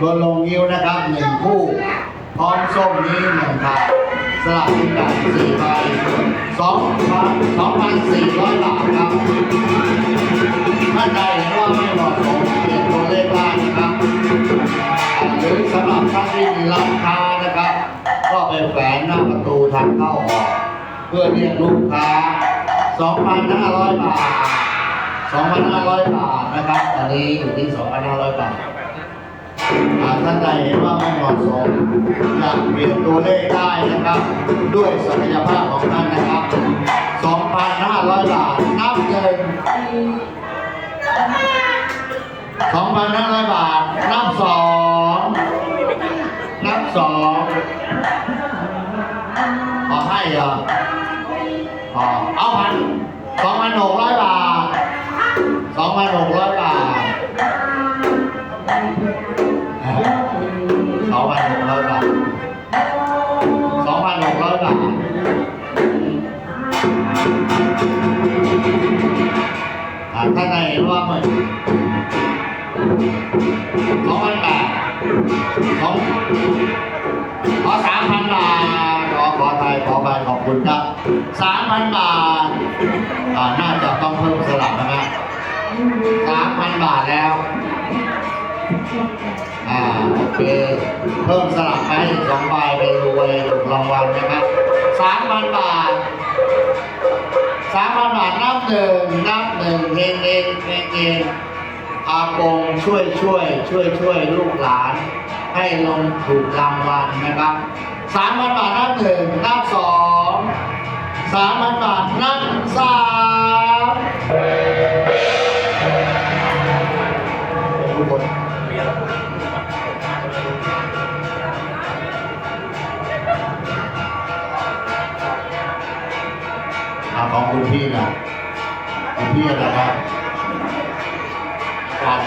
ตัวลงยิ้วนะครับหนึ่งคู่ พร้อมส้มนี้หนึ่งครับสลับกินแบบสี่ใบสองพันสองพันสี่ร้อยบาทครับท่านใดเห็นว่าไม่เหมาะสมเปลี่ยนตัวเลขได้นะครับหรือสำหรับท่านที่มีร้านค้านะครับ ก็ไปแฝงหน้าประตูทางเข้าออก เพื่อเรียกลูกค้า 2,500 บาท 2,500 บาทนะครับ ตอนนี้อยู่ที่ 2,500 บาท อ่าท่านใดเห็นว่าไม่เหมาะสมอยากเปลี่ยนตัวเลขได้นะครับ ด้วยศักยภาพของท่านนะครับ 2,500 บาทนับเงิน2,500 บาท นับสองนับสองขอให้เหรออ๋อเอาพันสองพันหกร้อยบาทสองพันหกร้อยบาท ท่านใดเห็นว่ามันสองพันบาทสองขอสามพันบาทขอขอไทยขอไปขอบคุณครับสามพันบาทอ่าน่าจะต้องเพิ่มสลับนะฮะสามพันบาทแล้วอ่าโอเคเพิ่มสลับไปสองใบไปรวยถูกรางวัลนะครับสามพันบาท สามพันบาทนับหนึ่งนับหนึ่งเฮงเฮงเฮงเฮงอากงช่วยช่วย ช่วยช่วยลูกหลาน ให้ลงถูกรางวัลนะครับสามพันบาทนับหนึ่งนับสองสามพันบาทนับสามทุกคน พี่นะคุณพี่นะครับการ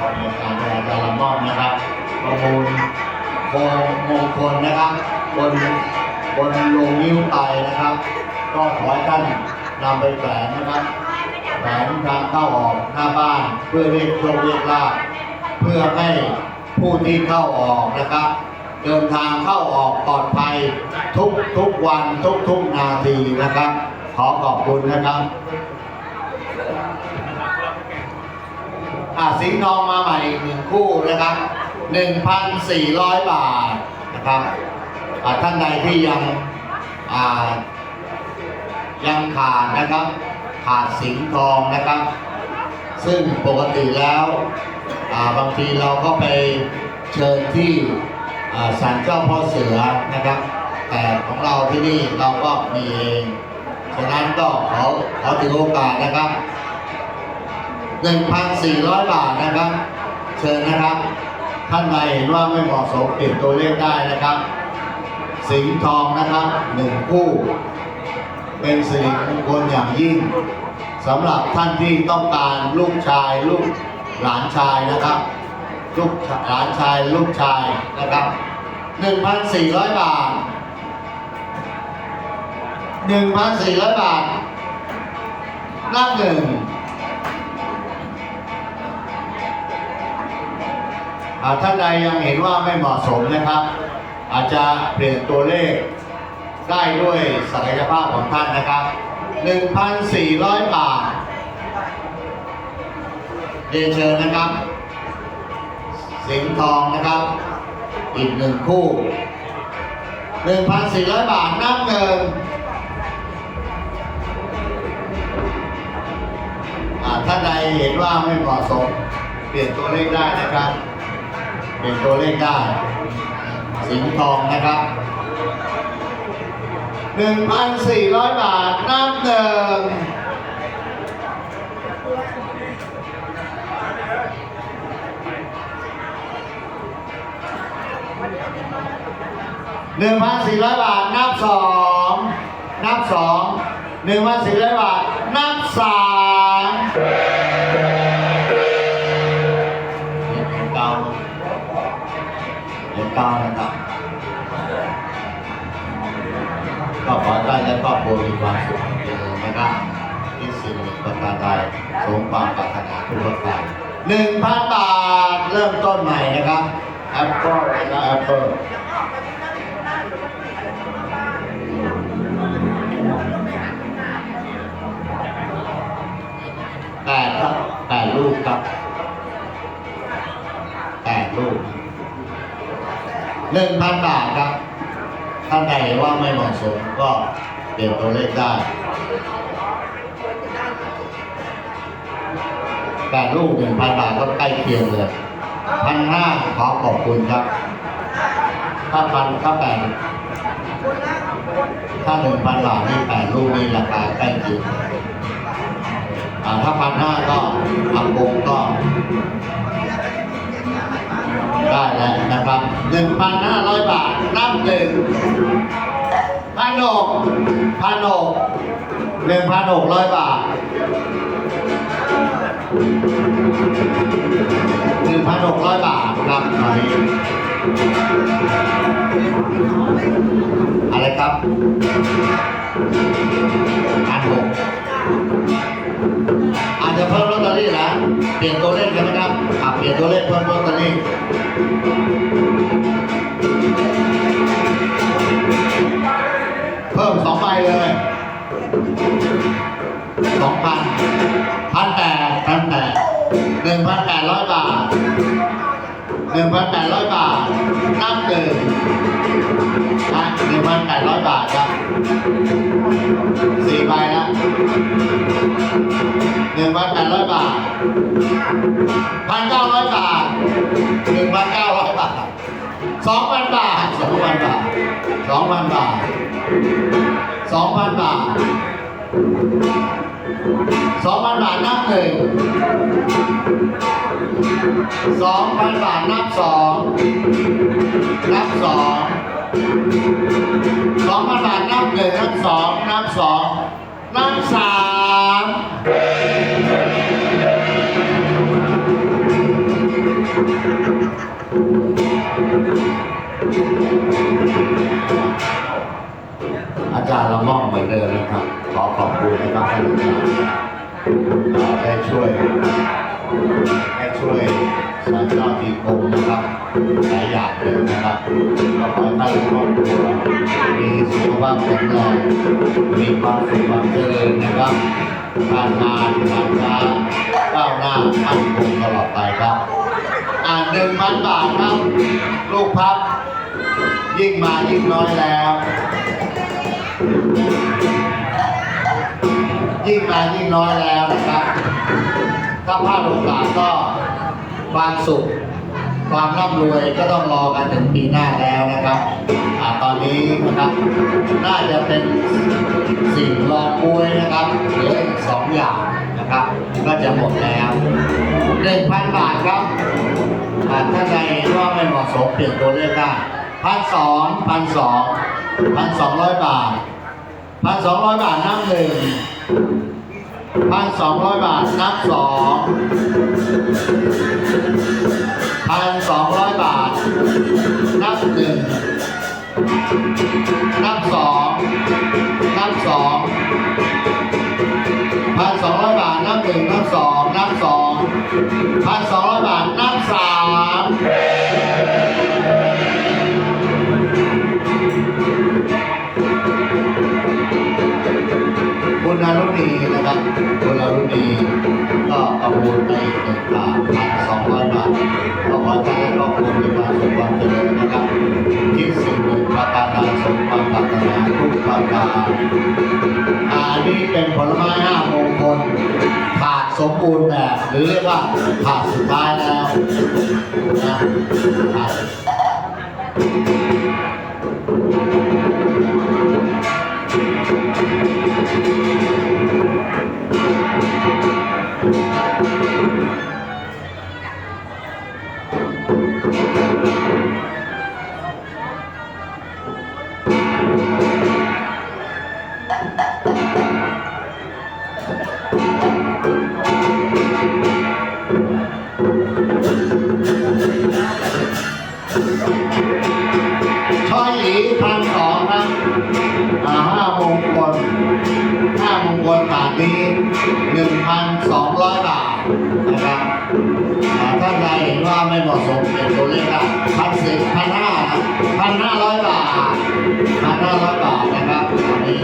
การการการะม่อมนะครับประมูลโคมงคลนะครับ บนบนลงนิ้วไตนะครับ ก็ขอให้ท่านนำไปแฝงนะครับแฝงทางเข้าออกหน้าบ้านเพื่อเรียกโชคเรียกลาภเพื่อให้ผู้ที่เข้าออกนะครับ เดินทางเข้าออกปลอดภัยทุกทุกวันทุกทุกนาทีนะครับ ขอขอบคุณนะครับอาสิงห์ทองมาใหม่อีกหนึ่งคู่นะครับ 1,400 บาทนะครับท่านใดที่ยังยังขาดนะครับ ขาดสิงห์ทองนะครับ ซึ่งปกติแล้วบางทีเราก็ไปเชิญที่ศาลเจ้าพ่อเสือนะครับ แต่ของเราที่นี่เราก็มีเอง ฉะนั้นก็ขอขอถือโอกาสนะครับ1,400 บาทนะครับ เชิญนะครับ ท่านใดเห็นว่าไม่เหมาะสมเปลี่ยนตัวเลขได้นะครับ สิงห์ทองนะครับหนึ่งคู่ เป็นสิริมงคลอย่างยิ่งสำหรับท่านที่ต้องการลูกชายลูกหลานชายนะครับลูกหลานชายลูกชายนะครับ 1,400 บาท 1,400บาท นับหนึ่งอ่าท่านใดยังเห็นว่าไม่เหมาะสมนะครับ อาจจะเปลี่ยนตัวเลขได้ด้วยศักยภาพของท่านนะครับ 1,400 บาทเรียนเชิญนะครับ สิงทองนะครับ อีกหนึ่งคู่ 1,400 บาทนับหนึ่งอ่าท่านใดเห็นว่าไม่เหมาะสม เปลี่ยนตัวเลขได้นะครับ เปลี่ยนตัวเลขได้ สิงทองนะครับ 1,400 บาทนับหนึ่งหนึ่งพันสี่ร้อยบาท นับสอง นับสอง หนึ่งพันสี่ร้อยบาท นับสาม ครอบครัวมีความสุขเจริญนะครับที่สิ่งประการใดสมความปรารถนาทุกประการหนึ่งพันบาทเริ่มต้นใหม่นะครับแอปเปิลและแอปเปิลแปดครับแปดลูกครับแปดลูกหนึ่งพันบาทครับท่านใดว่าไม่เหมาะสมก็ เปลี่ยนตัวเลขได้แปดลูกหนึ่งพันบาทก็ใกล้เคียงเลยพันห้าขอขอบคุณครับ ถ้าพันถ้าแปดถ้าหนึ่งพันบาทนี่แปดลูกนี่ราคาใกล้เคียงอ่าถ้าพันห้าก็อักงก็ ได้แล้วนะครับหนึ่งพันห้าร้อยบาทนับหนึ่งพันหก พันหกหนึ่งพันหกร้อยบาทหนึ่งพันหกร้อยบาทครับตอนนี้อะไรครับพันหกอาจจะเพิ่มลอตเตอรี่นะเปลี่ยนตัวเลขกันไหมครับอะเปลี่ยนตัวเลขเพิ่มลอตเตอรี่ พิ่มสองใบเลยสองพันพันแปดพันแปดหนึ่งพันแปดร้อยบาทหนึ่งพันแปดร้อยบาทนับหนึ่งนะหนึ่งพันแปดร้อยบาทครับสี่ใบละหนึ่งพันแปดร้อยบาทพันเก้าร้อยบาทหนึ่งพันเก้าร้อยบาทสองพันบาทสองพันบาทสองพันบาท สองพันบาทสองพันบาทนับหนึ่งสองพันบาทนับสองนับสองสองพันบาทนับหนึ่งนับสองนับสองนับสาม อาจารย์ละม่อมเหมือนเดิมนะครับ ขอขอบคุณนะครับท่านอาจารย์ได้ช่วยได้ช่วยสายเจ้าทีคมนะครับหลายอย่างเลยนะครับก็ขอให้ท่านครอบครัวมีสุขภาพแข็งแรงมีความสุขความเจริญนะครับการงานการค้าก้าวหน้ามั่นคงตลอดไปครับ อ่านหนึ่งพันบาทครับ ลูกพับ ยิ่งมายิ่งน้อยแล้ว ยิ่งมายิ่งน้อยแล้วนะครับ ถ้าพลาดโอกาสก็ความสุข ความร่ำรวยก็ต้องรอกันถึงปีหน้าแล้วนะครับอตอนนี้นะครับน่าจะเป็นสิ่งรองมวยนะครับเหลืออีกสองอย่างนะครับ ก็จะหมดแล้วหนึ่งพันบาทครับถ้าใดว่าไม่เหมาะสมเปลี่ยนตัวเลขได้พันสองพันสอง พันสองร้อยบาทพันสองร้อยบาทนับหนึ่งพันสองร้อยบาทนับสองพันสองร้อยบาท นับหนึ่งนับสองนับสองพันสองร้อยบาท นับหนึ่งนับสองนับสองพันสองร้อยบาท นับสาม ดีนะครับคุณอรุณีก็ประมูลไปอีกหนึ่งบาทพันสองร้อยบาทก็ขอให้ท่าครอบครัวมีความสุขความเจริญนะครับคิดสิ่งหนึ่งประการใดสมความปรารถนาทุกประการอันนี้เป็นผลไม้ห้ามงคลถาดสมบูรณ์แบบหรือเรียกว่าถาดสุดท้ายแล้วนะถาด 1,200 บาทนะครับถ้าใครเห็นว่าไม่เหมาะสมเปลี่ยนตัวเลขได้พันสี่พันห้าพันห้าร้อยบาทพันห้าร้อยบาทนะครับอันนี้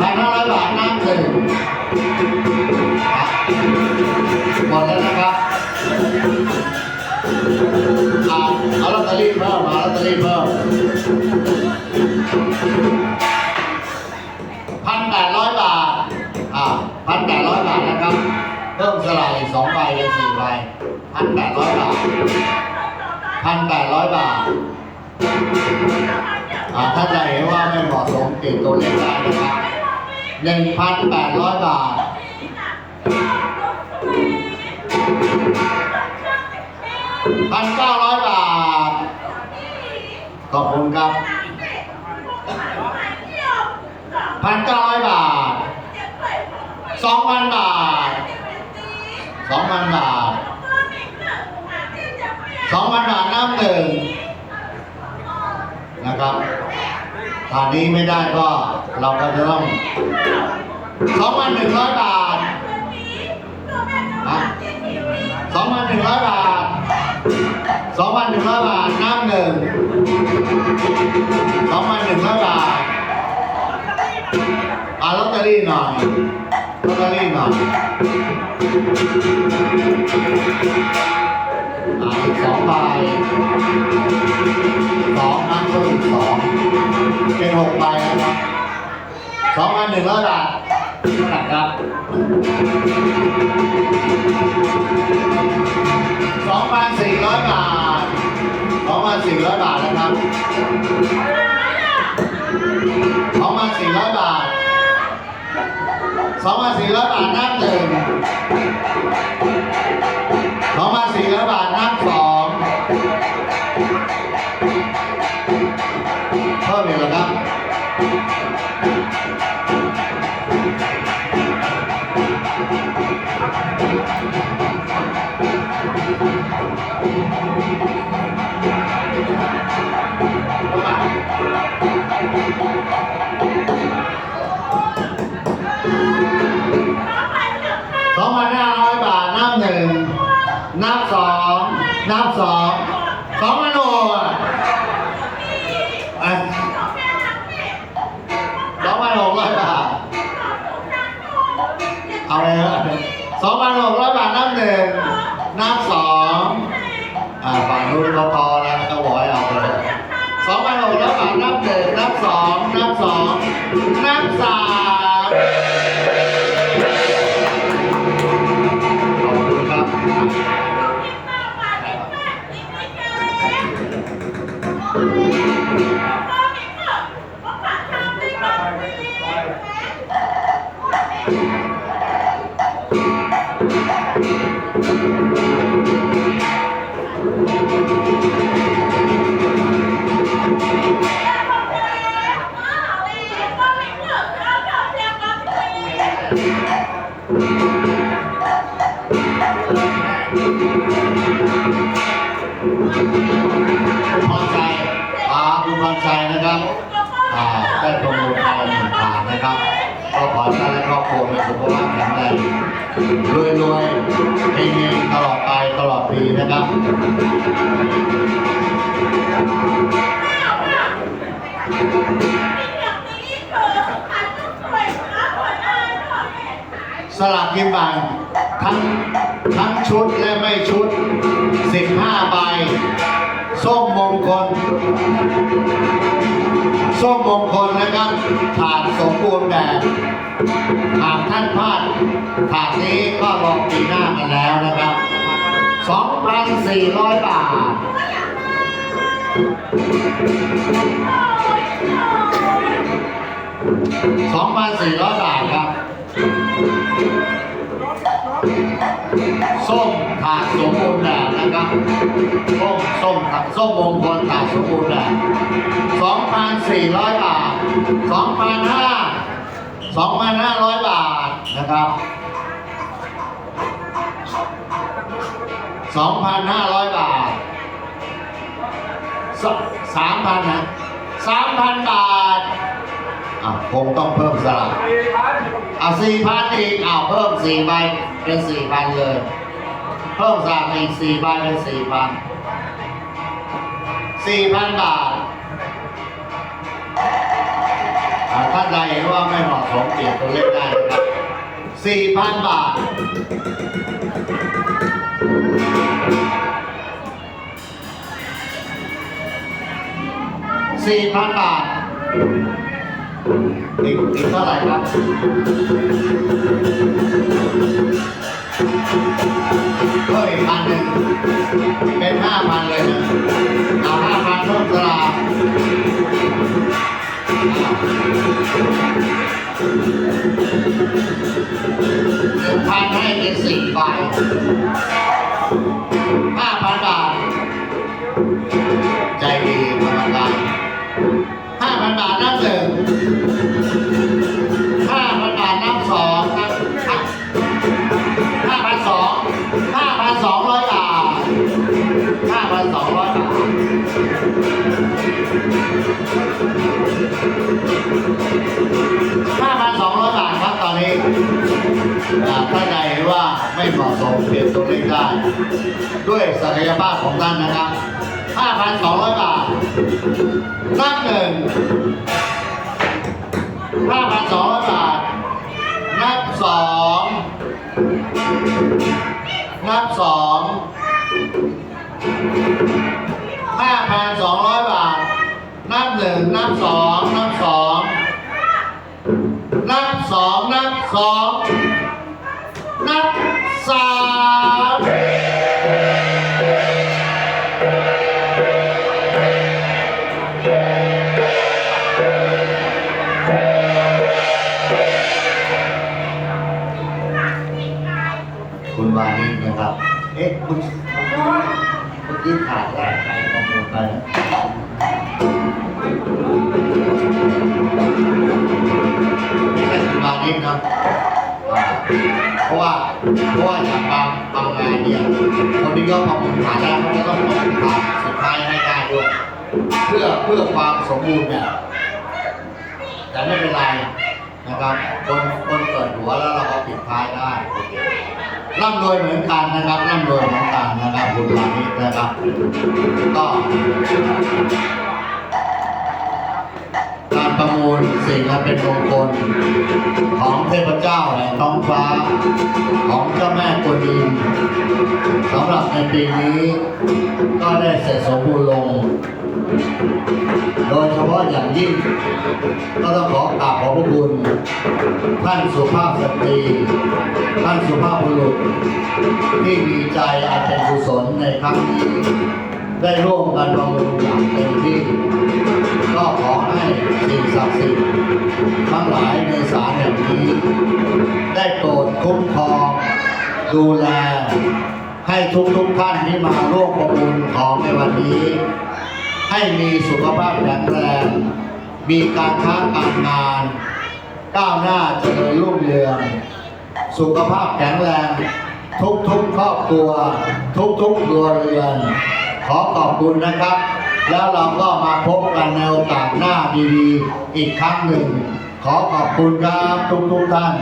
พันห้าร้อยบาทน้ำดื่มหมดแล้วนะครับเอาลอตเตอรี่เพิ่มเอาลอตเตอรี่เพิ่ม กสองใบเป็นสี่ใบพันแปดร้อยบาทพันแปดร้อยบาทอ่าถ้าจะเห็นว่าไม่เหมาะสมติดตัวเลขได้นะครับหนึ่งพันแปดร้อยบาทพันเก้าร้อยบาท ขอบคุณครับพันเก้าร้อยบาทสองพันบาท สองพันบาทสองพันบาทน้ำหนึ่งนะครับถ้านี้ไม่ได้ก็เราก็จะต้องสองพันหนึ่งร้อยบาทสองพันหนึ่งร้อยบาทสองพันหนึ่งร้อยบาทน้ำหนึ่งสองพันหนึ่งร้อยบาทอ่าลอตเตอรี่หน่อย ลอตเตอรี่หน่อยอ่าอีกสองใบสองน้ำเพิ่มอีกสองเป็นหกใบแล้วครับสองพันหนึ่งร้อยบาทเท่าไหร่ครับสองพันสี่ร้อยบาทสองพันสี่ร้อยบาทนะครับสองพันสี่ร้อยบาท สองพันสี่ร้อยบาทน้ำหนึ่งสองพันสี่ร้อยบาทน้ำสองเพิ่มอีกแล้วครับ นับสองสองพันหกอะสองพันหกร้อยบาท เอาเลยสองพันหกร้อยบาทนับหนึ่งนับสองอ่าฝั่งนู้นเขาพอแล้วก็บอกให้เอาเลยสองพันหกร้อยบาทนับหนึ่งนับสองนับสองนับสาม คุณพรชัยอ่าคุณพรชัยนะครับ อ่าได้ประมูลไปหนึ่งบาทนะครับ ก็ขอให้ท่านและครอบครัวมีสุขภาพแข็งแรงรวยรวยๆเฮงตลอดไปตลอดปีนะครับ สลากกินแบ่งทั้งทั้งชุดและไม่ชุด 15 ใบ ส้มมงคล ส้มมงคลนะครับถาดสมบูรณ์แบบหากท่านพลาดถาดนี้ก็รอปีหน้ากันแล้วนะครับ 2,400 บาท2,400 บาทครับ ส้มขาดสมบูรณ์แบบนะครับส้มส้มถาส้มมงคลขาดสมบูรณ์แบบสองพันสี่ร้อยบาทสองพันห้าสองพันห้าร้อยบาทนะครับสองพันห้าร้อยบาทสามพันนะสามพันบาท อะคงต้องเพิ่มสลับอะสี่พันอีกอ้าวเพิ่มสี่ใบเป็นสี่พันเลย เพิ่มสามอีกสี่ใบเป็นสี่พันสี่พันบาทอ่าท่านใดเห็นว่าไม่เหมาะสมเปลี่ยนตัวเลขได้นะครับสี่พันบาทสี่พันบาท อีกอีกเท่าไหร่ครับก็อีกพันหนึ่งเป็นห้าพันเลยนะเอาห้าพันเพิ่มสลาหนึ่งพันให้เป็นสี่ใบห้าพันบาท 5,200 บาทครับตอนนี้ถ้าใดว่าไม่เหมาะสมเปลี่ยนตัวเองได้ ด้วยศักยภาพของท่านนะครับ 5,200 บาท นับหนึ่ง5,200 บาท นับสองนับสอง5,200 บาท หนึ่งนับสองนับสองนับสองนับสองนับสามคุณวานิชนะครับ เอ๊ะ คุณเมื่อกี้ขาดอะไรใครข้อมูลไป ไม่ใช่คุณวานิชนะอ่าเพราะว่าเพราะว่าจากบางบางงานเนี่ยคนที่ก็ประมูลขาดได้เขาจะต้องประมูลขาดสุดท้ายให้ได้ด้วยเพื่อเพื่อความสมบูรณ์เนี่ยแต่ไม่เป็นไรนะครับคนคนเกิดหัวแล้วเราก็ปิดท้ายได้โอเคร่ำรวยเหมือนกันนะครับร่ำรวยเหมือนกันนะครับบุญวานิชนะครับก็ การประมูลสิ่งอันเป็นมงคลของเทพเจ้าแห่งท้องฟ้า ของเจ้าแม่กวนอิมสำหรับในปีนี้ ก็ได้เสร็จสมบูรณ์ลง โดยเฉพาะอย่างยิ่ง ก็ต้องขอกราบขอบพระคุณ ท่านสุภาพสตรีท่านสุภาพบุรุษ ที่มีใจอันเป็นกุศลในครั้งนี้ได้ร่วมกันประมูลอย่างเต็มที่ ก็ขอให้สิ่งศักดิ์สิทธิ์ทั้งหลายในศาลแห่งนี้ ได้โปรดคุ้มครองดูแล ให้ทุกทุกท่านที่มาร่วมประมูลของในวันนี้ ให้มีสุขภาพแข็งแรง มีการค้าการงาน ก้าวหน้าเจริญรุ่งเรือง สุขภาพแข็งแรง ทุกทุกครอบครัว ทุกทุกครัวเรือน ขอขอบคุณนะครับ แล้วเราก็มาพบกันในโอกาสหน้าดีๆ อีกครั้งหนึ่ง ขอขอบคุณครับทุกๆท่าน